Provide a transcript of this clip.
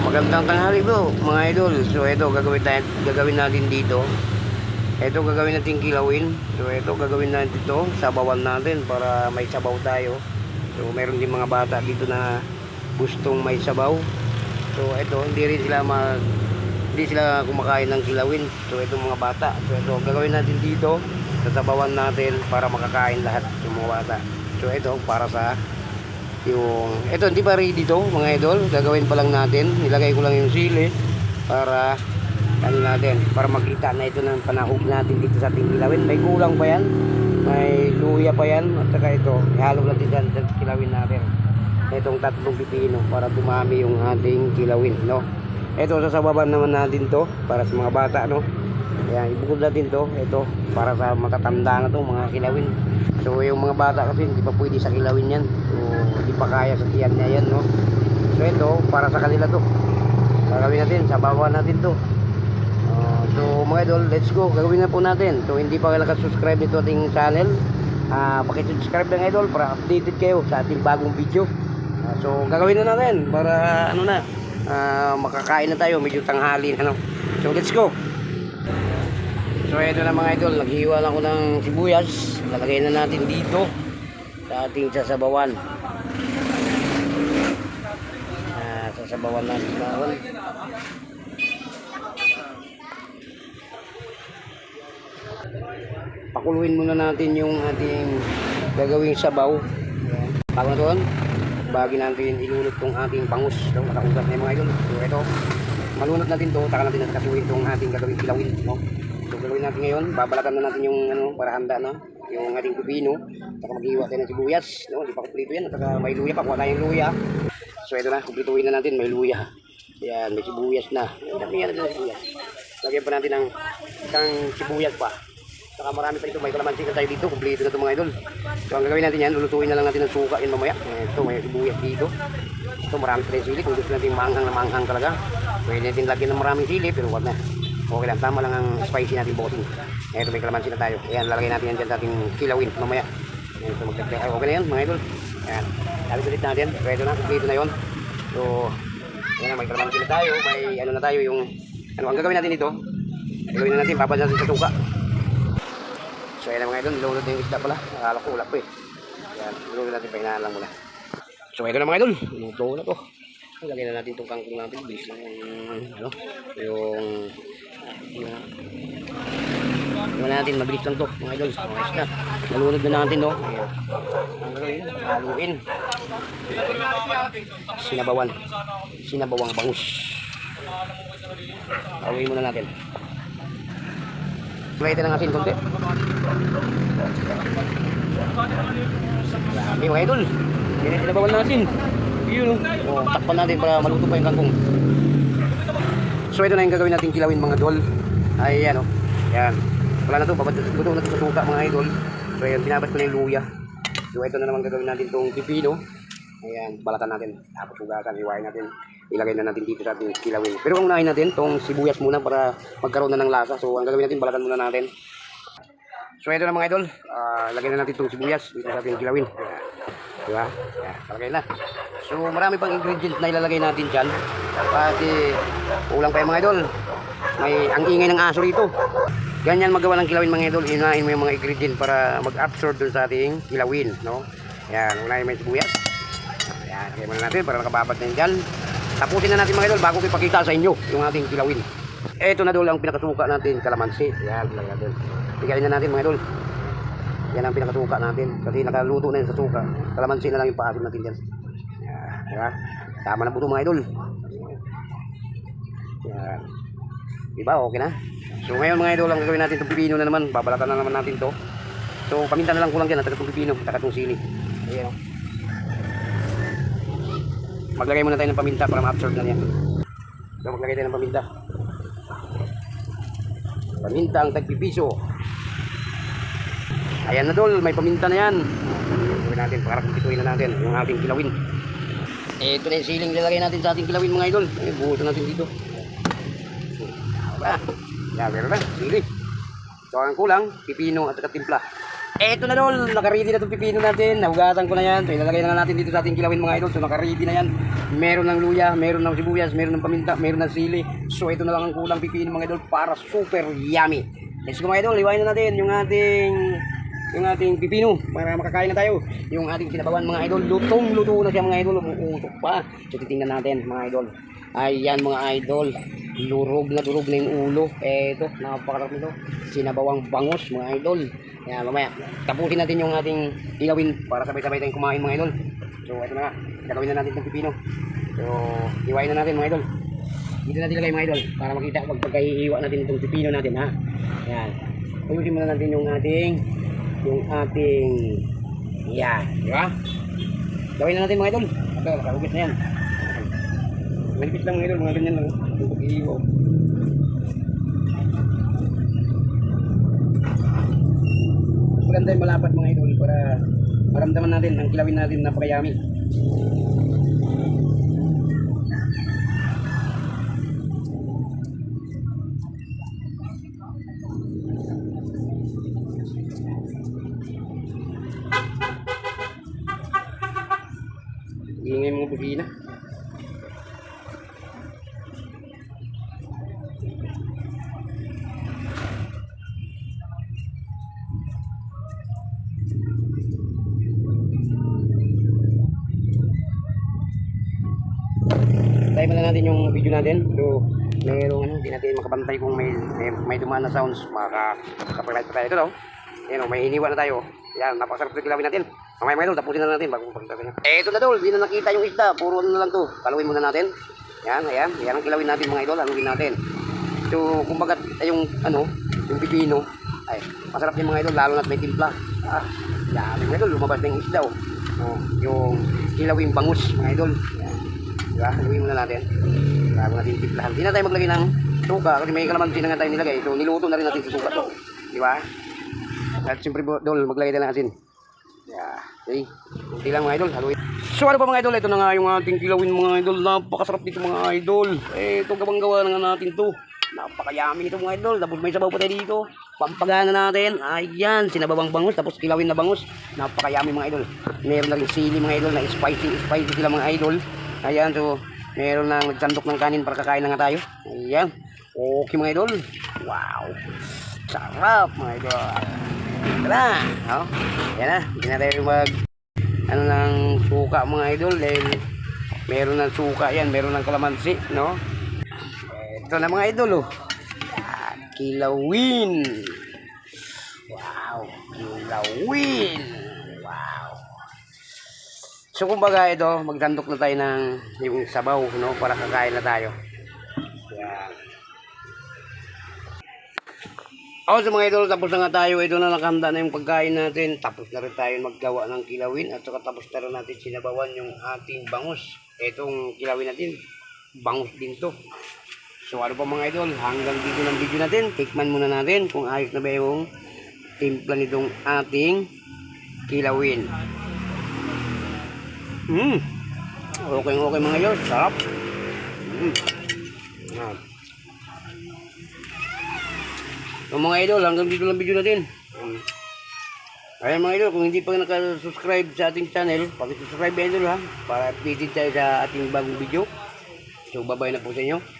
magandang tanghali bro, mga idol. So ito gagawin tayo, gagawin natin dito. Ito gagawin natin kilawin. So ito gagawin natin dito, sabawan natin para may sabaw tayo. So meron din mga bata dito na gustong may sabaw. So ito hindi rin sila mag hindi sila kumakain ng kilawin. So ito mga bata. So ito gagawin natin dito, sasabawan natin para makakain lahat yung mga bata. So ito para sa yung ito hindi pa ready to mga idol? Gagawin pa lang natin. Nilagay ko lang yung sili para ano natin para makita na ito ng panahog natin dito sa ating kilawin may kulang pa yan may luya pa yan at saka ito ihalo natin dyan sa kilawin natin. Itong tatlong pipino para dumami yung ating kilawin no? Ito sasababan naman natin to para sa mga bata no? Ayan, ibukod natin to. Ito, para sa matatanda na to, mga kilawin. So, yung mga bata kasi, hindi pa pwede sa kilawin yan. So, hindi pa kaya sa tiyan niya yan, no? So, ito, para sa kanila to. Gagawin natin, sabawan natin to. Uh, so, mga idol, let's go. Gagawin na po natin. So, hindi pa kayo nakasubscribe nito ating channel. Uh, pakisubscribe ng idol para updated kayo sa ating bagong video. Ah, so, gagawin na natin para, ano na, ah, makakain na tayo. Medyo tanghali na, no? So, let's go. So ito na mga idol, naghiwa lang ako ng sibuyas. Lalagay na natin dito sa ating sasabawan. Ah, sasabawan natin bawal. Pakuluin muna natin yung ating gagawing sabaw. Bago doon, bagi natin ilunod tong ating bangus. Ito, makausap na yung mga idol. So ito, malunod natin to, taka natin na kasuhin tong ating gagawing kilawin. No? Gagawin natin ngayon, babalatan na natin yung ano, para handa na, yung ating pipino. Saka maghiwa tayo ng sibuyas. No? Di pa kumpleto yan. At saka may luya pa, kuha tayong luya. So ito na, kumpletuhin na natin, may luya. Yan, may sibuyas na. Yan, yan ng sibuyas. Lagyan pa natin ng isang sibuyas pa. Saka marami pa dito, may kalamansi na tayo dito, kumpleto na ito mga idol. So ang gagawin natin yan, lulutuin na lang natin ng suka yun mamaya. Ito, may sibuyas dito. Ito, marami pa rin sili. Kung gusto natin manghang na manghang talaga, pwede natin lagyan ng maraming sili, pero wag na. Okay lang, tama lang ang spicy natin bossing. Ito, may kalamansi na tayo. Ayan, lalagay natin yan dyan sa ating kilawin mamaya. Ayan, ito, magtagtay. Ay, okay na yan, mga idol. Ayan, sabi ulit natin. Pwede na, kumpleto na yun. So, ayan may kalamansi na tayo. May ano na tayo, yung... Ano, ang gagawin natin dito, gagawin na natin, babad natin sa suka. So ayan mga idol, nilunod na yung isda pala. Akala ko wala pa eh. Ayan, nilunod natin, pahinaan lang muna. So ito na mga idol, luto na to. Lagyan na natin itong kangkong natin. Bilis lang yung, ano, yung, yung, yung natin, mabilis lang to mga idol. Ayos na. Nalunod na natin no. Ayan. Ang gagawin, haluin. Sinabawan. Sinabawang bangus. Haluin muna natin. Ito ng asin konti. Marami mga idol. Tinabawal natin. Yun. O, takpan natin para maluto pa yung kangkong. So ito na yung gagawin natin kilawin mga idol. Ay yan o. Yan. Wala na to. Babaluto na to sa suka mga idol. So ayan, binabas ko na yung luya. So ito na naman gagawin natin itong pipino. Ayan, balatan natin. Tapos hugasan, iwain natin. Ilagay na natin dito sa ating kilawin. Pero ang unahin natin, itong sibuyas muna para magkaroon na ng lasa. So ang gagawin natin, balatan muna natin. So ito na mga idol, Ah, lagyan na natin itong sibuyas dito sa ating kilawin. Ayan. Diba? Ayan, palagay na. So marami pang ingredients na ilalagay natin dyan. Pati kulang pa yung mga idol. May ang ingay ng aso rito. Ganyan magawa ng kilawin mga idol. Inahin mo yung mga ingredient para mag-absorb dun sa ating kilawin. No? Ayan, unahin mo yung sibuyas. Ayan, kaya muna natin para nakababat na yun dyan. Tapusin na natin mga idol bago ipakita sa inyo yung ating kilawin. Ito na dol ang pinakasuka natin, kalamansi. Ayan, lagyan natin. Tigayin na natin mga idol. Yan ang pinakasuka natin. Kasi nakaluto na yun sa suka. Kalamansi na lang yung paasin natin dyan. Diba? Tama na po ito mga idol. Ayan. Diba? Okay na. So ngayon mga idol, ang gagawin natin itong pipino na naman. Babalatan na naman natin to. So paminta na lang kulang dyan at itong pipino, at itong sili. Ayan o. Maglagay muna tayo ng paminta para ma-absorb na niya. So maglagay tayo ng paminta. Paminta ang tagpipiso. Ayan na dol, may paminta na yan. Gawin natin para kumpituin na natin yung ating kilawin. Ito na yung siling lalagay natin sa ating kilawin mga idol. Eh, buhusan natin dito. Yan, meron na. Sili. So ang kulang, pipino at saka timpla. Eto na dol, nakaready na itong pipino natin. Nahugatan ko na yan. So ilalagay na natin dito sa ating kilawin mga idol. So nakaready na yan. Meron ng luya, meron ng sibuyas, meron ng paminta, meron ng sili. So ito na lang ang kulang pipino mga idol para super yummy. Let's go mga idol, iwain na natin yung ating yung ating pipino para makakain na tayo. Yung ating sinabawan mga idol, lutong luto na siya mga idol, umuusok pa. So titingnan natin mga idol. Ayan mga idol, lurog na durog na yung ulo. Eto, napakarap nito. Sinabawang bangus mga idol. Yan, mamaya, tapusin natin yung ating ilawin para sabay-sabay tayong kumain mga idol. So, ito na nga, gagawin na natin itong pipino. So, hiwain na natin mga idol. Dito natin ilagay mga idol para makita pag pagkahihiwa natin itong pipino natin ha. Yan. Ayusin muna natin yung ating yung ating yan, di ba? Gawin na natin mga idol. Ito, nakahugis na yan. Malipit lang mga idol, mga ganyan lang. Paghihiwa. Maganda yung malapat mga idol para maramdaman natin ang kilawin natin na Ingay mga busina. Tayo na natin yung video natin. So, mayroong ano, hindi natin makabantay kung may may, may dumaan na sounds, maka kapag pa tayo ito, no? Yan, oh, may hiniwa na tayo. Yan, napakasarap ito kilawin natin. Mamaya mga idol, tapusin na natin bago pagtabi na. Eh, ito na dol, hindi na nakita yung isda. Puro ano na lang to. Kalawin muna natin. Yan, ayan. Yan ang kilawin natin mga idol. Haluin natin. So, kumbaga, ay, yung ano, yung pipino, ay, masarap yung mga idol, lalo na't may timpla. Ah, yan, mga idol, lumabas na yung isda, oh. Oh, yung kilawing bangus, mga idol. Yan. Diba? Haluin muna natin. Bago natin timplahan. Hindi na tayo maglagay ng suka kasi may kalamansi na nga tayo nilagay. So, niluto na rin natin sa suka to. Di ba? At siyempre, dol, maglagay tayo ng asin. Yeah. Okay. Kunti lang mga idol. Haluin. So ano pa mga idol? Ito na nga yung ating kilawin mga idol. Napakasarap dito mga idol. Eh, ito gawang gawa na nga natin to. Napakayami nito mga idol. Tapos may sabaw pa tayo dito. Pampagana natin. Ayan. Sinabawang bangus. Tapos kilawin na bangus. Napakayami mga idol. Meron na rin sili mga idol. Na spicy. Spicy sila mga idol. Ayan. So, meron na nagsandok ng kanin para kakain na nga tayo. Ayan. Okay mga idol. Wow. Sarap mga idol. Tara. Oh. Yan na. Hindi na tayo mag ano ng suka mga idol dahil meron ng suka yan, meron ng kalamansi, no? Ito na mga idol, oh. Kilawin. Wow, kilawin. Wow. So kumbaga ito, magdandok na tayo ng yung sabaw, no? Para kakain na tayo. O so mga idol, tapos na nga tayo. Ito na nakahanda na yung pagkain natin. Tapos na rin tayo maggawa ng kilawin. At saka tapos na rin natin sinabawan yung ating bangus. Itong kilawin natin, bangus din to. So ano pa mga idol, hanggang dito ng video natin. Tikman muna natin kung ayos na ba yung timpla nitong ating kilawin. Hmm. Okay, okay mga idol. Sarap. Hmm. Yung mga idol, hanggang dito lang video natin. Ayan mga idol, kung hindi pa nakasubscribe sa ating channel, pakisubscribe idol ha, para updated tayo sa ating bagong video. So, bye-bye na po sa inyo.